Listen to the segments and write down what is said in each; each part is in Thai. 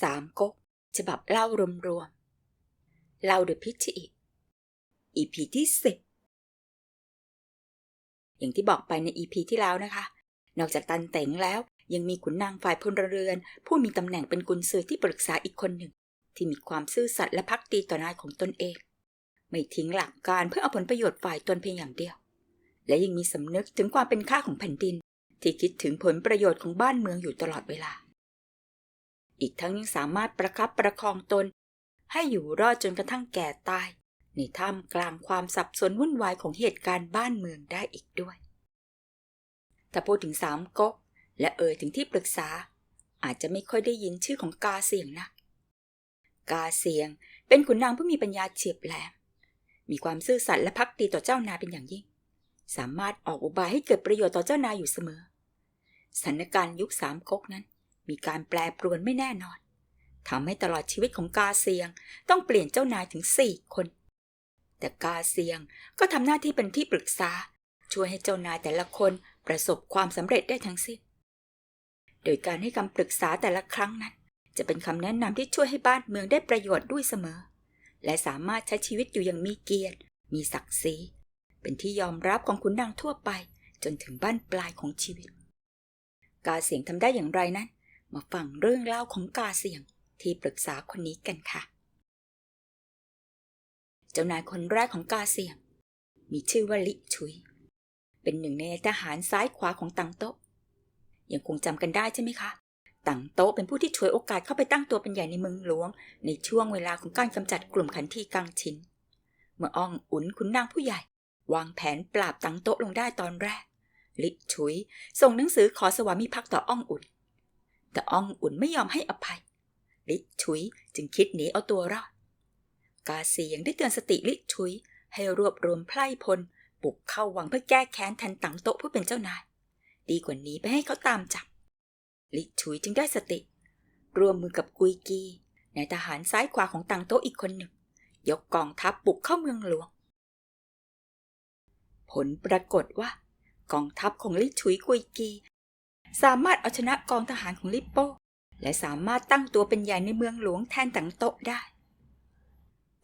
สามก๊กฉบับเล่ารวมๆ เล่าเดอะพิชอีก EP ที่สิบอย่างที่บอกไปใน EP ที่แล้วนะคะ นอกจากตันเต็งแล้วยังมีขุนนางฝ่ายพลเรือน ผู้มีตำแหน่งเป็นกุนซือที่ปรึกษาอีกคนหนึ่ง ที่มีความซื่อสัตย์และพักดีต่อนายของตนเอง ไม่ทิ้งหลักการเพื่อเอาผลประโยชน์ฝ่ายตนเพียงอย่างเดียว และยังมีสำนึกถึงความเป็นค่าของแผ่นดิน ที่คิดถึงผลประโยชน์ของบ้านเมืองอยู่ตลอดเวลา อีกทั้งยังสามารถประคับประคองตน ให้อยู่รอดจนกระทั่งแก่ตาย ในท่ามกลางความสับสนวุ่นวายของเหตุการณ์บ้านเมืองได้อีกด้วยถ้าพูดถึงสามก๊กและเอ่ยถึงที่ปรึกษา อาจจะไม่ค่อยได้ยินชื่อของกาเสียงนะ กาเสียงเป็นขุนนางผู้มีปัญญาเฉียบแหลม มีความซื่อสัตย์และพักดีต่อเจ้านายเป็นอย่างยิ่ง สามารถออกอุบายให้เกิดประโยชน์ต่อเจ้านายอยู่เสมอสถานการณ์ยุคสามก๊กนั้น มีการแปรปรวนไม่แน่นอนทำให้ตลอดชีวิตของกาเซียงต้องเปลี่ยนเจ้านายถึงสี่คน แต่กาเซียงก็ทำหน้าที่เป็นที่ปรึกษา ช่วยให้เจ้านายแต่ละคนประสบความสำเร็จได้ทั้งสิ้น โดยการให้คำปรึกษาแต่ละครั้งนั้น จะเป็นคำแนะนำที่ช่วยให้บ้านเมืองได้ประโยชน์ด้วยเสมอ และสามารถใช้ชีวิตอยู่อย่างมีเกียรติ มีศักดิ์ศรี เป็นที่ยอมรับของขุนนางทั่วไป จนถึงบ้านปลายของชีวิต กาเสียงทำได้อย่างไรนั้น มาฟังเรื่องเล่าของกาเสียงที่ปรึกษาคนนี้กันค่ะ เจ้านายคนแรกของกาเสียง มีชื่อว่าลิชุย เป็นหนึ่งในทหารซ้ายขวาของตังโต๊ะยังคงจำกันได้ใช่ไหมคะตังโต๊ะเป็นผู้ที่ฉวยโอกาสเข้าไปตั้งตัวเป็นใหญ่ในเมืองหลวง ในช่วงเวลาของการกำจัดกลุ่มขันทีกังชิน เมื่ออ่องอุ่นขุนนางผู้ใหญ่ วางแผนปราบตังโต๊ะลงได้ตอนแรก ลิชุย ส่งหนังสือขอสวามิภักดิ์ต่ออ่องอุ่น แต่อ่องอุ่นไม่ยอมให้อภัย ลิชุยจึงคิดหนีเอาตัวรอด กาเสียงได้เตือนสติลิชุย ให้รวบรวมไพร่พล บุกเข้าวังเพื่อแก้แค้นแทนตังโตผู้เป็นเจ้านาย ดีกว่านี้ไปให้เขาตามจับ ลิชุยจึงได้สติ รวมมือกับกุยกีนายทหารซ้ายขวาของตังโตอีกคนหนึ่ง ยกกองทัพบุกเข้าเมืองหลวง ผลปรากฏว่ากองทัพของลิชุยกุยกี สามารถเอาชนะกองทหารของลิปโป้ และสามารถตั้งตัวเป็นใหญ่ในเมืองหลวงแทนตังโตะได้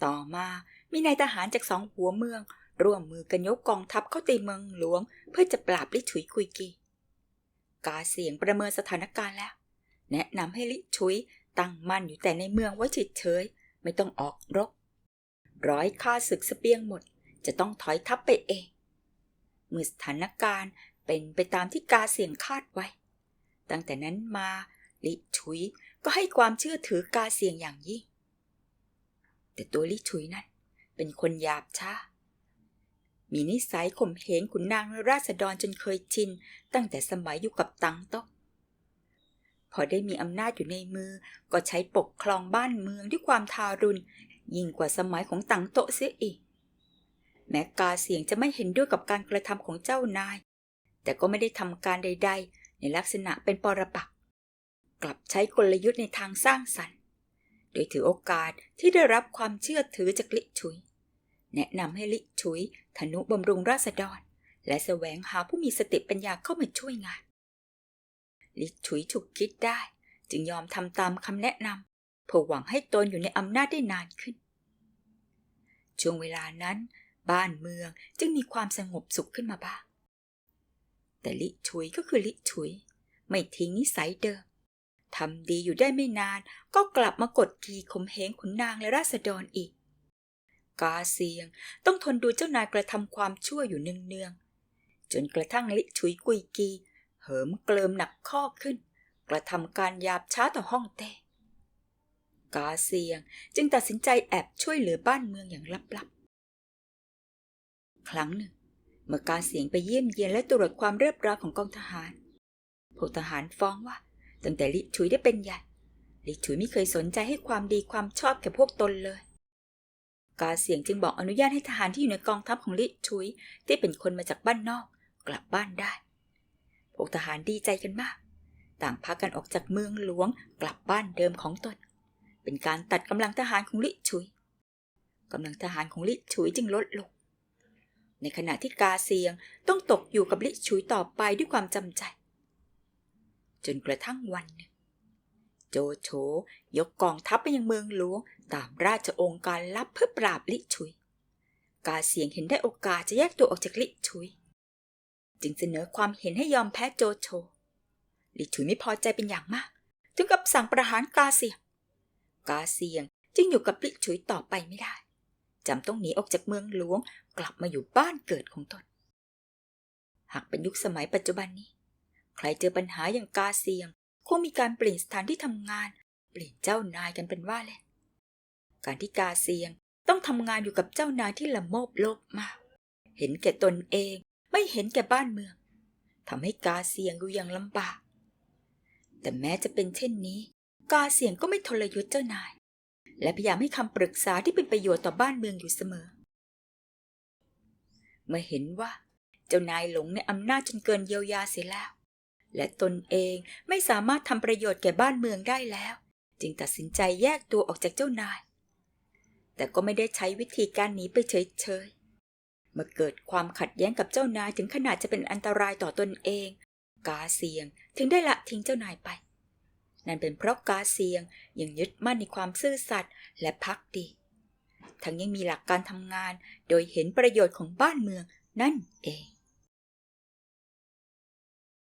ต่อมามีนายทหารจากสองหัวเมือง ร่วมมือกันยกกองทัพเข้าตีเมืองหลวง เพื่อจะปราบลิชุยกุยกี กาเสียงประเมินสถานการณ์แล้ว แนะนำให้ลิชุยตั้งมั่นอยู่แต่ในเมืองไว้เฉยๆไม่ต้องออกรบ ร้อยค่าศึกสเสบียงหมด จะต้องถอยทัพไปเองเมื่อสถานการณ์เป็นไปตามที่กาเสียงคาดไว้ ตั้งแต่นั้นมาลิชุยก็ให้ความเชื่อถือกาเสียงอย่างยิ่ง แต่ตัวลิชุยนั้นเป็นคนหยาบช้า มีนิสัยข่มเหงขุนนางและราษฎรจนเคยชิน ตั้งแต่สมัยอยู่กับตังโต๊ะพอได้มีอำนาจอยู่ในมือก็ใช้ปกครองบ้านเมืองด้วยความทารุณ ยิ่งกว่าสมัยของตังโต๊ะเสียอีก แม้กาเสียงจะไม่เห็นด้วยกับการกระทำของเจ้านาย แต่ก็ไม่ได้ทำการใดๆ ในลักษณะเป็นปรปักกลับใช้กลยุทธ์ในทางสร้างสรรค์ โดยถือโอกาสที่ได้รับความเชื่อถือจากลิชุย แนะนำให้ลิชุยธนุบำรุงราษฎร และแสวงหาผู้มีสติปัญญาเข้ามาช่วยงาน ลิชุยถูกคิดได้ จึงยอมทำตามคำแนะนำเพื่อหวังให้ตนอยู่ในอำนาจได้นานขึ้น ช่วงเวลานั้น บ้านเมืองจึงมีความสงบสุขขึ้นมาบ้าง แต่ลิชุยก็คือลิชุย ไม่ทิ้งนิสัยเดิมทำดีอยู่ได้ไม่นานก็กลับมากดขี่ข่มเหงขุนนางและราษฎรอีก กาเซียงต้องทนดูเจ้านายกระทำความชั่วอยู่เนืองๆจนกระทั่งลิชุยกุยกี เหิมเกลิมหนักข้อขึ้น กระทำการหยาบช้าต่อห้องเต้กาเซียงจึงตัดสินใจแอบช่วยเหลือบ้านเมืองอย่างลับๆ ครั้งหนึ่ง เมื่อการเสียงไปเยี่ยมเยียนและตรวจความเรียบร้อยของกองทหารพวกทหารฟ้องว่าตั้งแต่ลิชุยได้เป็นใหญ่ลิชุยไม่เคยสนใจให้ความดีความชอบแก่พวกตนเลย กาเสียงจึงบอกอนุญาตให้ทหารที่อยู่ในกองทัพของลิชุยที่เป็นคนมาจากบ้านนอก กลับบ้านได้ พวกทหารดีใจกันมาก ต่างพากันออกจากเมืองหลวงกลับบ้านเดิมของตน เป็นการตัดกำลังทหารของลิชุยกำลังทหารของลิชุยจึงลดลง ในขณะที่กาเซียงต้องตกอยู่กับลิชุยต่อไปด้วยความจำใจ จนกระทั่งวันหนึ่งโจโฉยกกองทัพไปยังเมืองหลวงตามราชองค์การลับเพื่อปราบลิชุย กาเสียงเห็นได้โอกาสจะแยกตัวออกจากลิชุย จึงเสนอความเห็นให้ยอมแพ้โจโฉลิชุยไม่พอใจเป็นอย่างมาก ถึงกับสั่งประหารกาเสียง กาเสียงจึงอยู่กับลิชุยต่อไปไม่ได้ จำต้องหนีออกจากเมืองหลวง กลับมาอยู่บ้านเกิดของตน หากเป็นยุคสมัยปัจจุบันนี้ ใครเจอปัญหาอย่างกาเสียง คงมีการเปลี่ยนสถานที่ทำงาน เปลี่ยนเจ้านายกันเป็นว่าเล่นการที่กาเซียงต้องทำงานอยู่กับเจ้านายที่ละโมบโลภมาก เห็นแก่ตนเองไม่เห็นแก่บ้านเมืองทำให้กาเซียงอยู่อย่างลำบาก แต่แม้จะเป็นเช่นนี้ กาเซียงก็ไม่ทรยศเจ้านาย และพยายามให้คำปรึกษาที่เป็นประโยชน์ต่อบ้านเมืองอยู่เสมอ เมื่อเห็นว่า เจ้านายหลงในอำนาจจนเกินเยียวยาเสียแล้ว และตนเองไม่สามารถทำประโยชน์แก่บ้านเมืองได้แล้ว จึงตัดสินใจแยกตัวออกจากเจ้านาย แต่ก็ไม่ได้ใช้วิธีการหนีไปเฉยๆเมื่อเกิดความขัดแย้งกับเจ้านายถึงขนาดจะเป็นอันตรายต่อตนเอง กาเซียงถึงได้ละทิ้งเจ้านายไป นั่นเป็นเพราะกาเซียงยังยึดมั่นในความซื่อสัตย์และพักดี ทั้งยังมีหลักการทำงานโดยเห็นประโยชน์ของบ้านเมืองนั่นเอง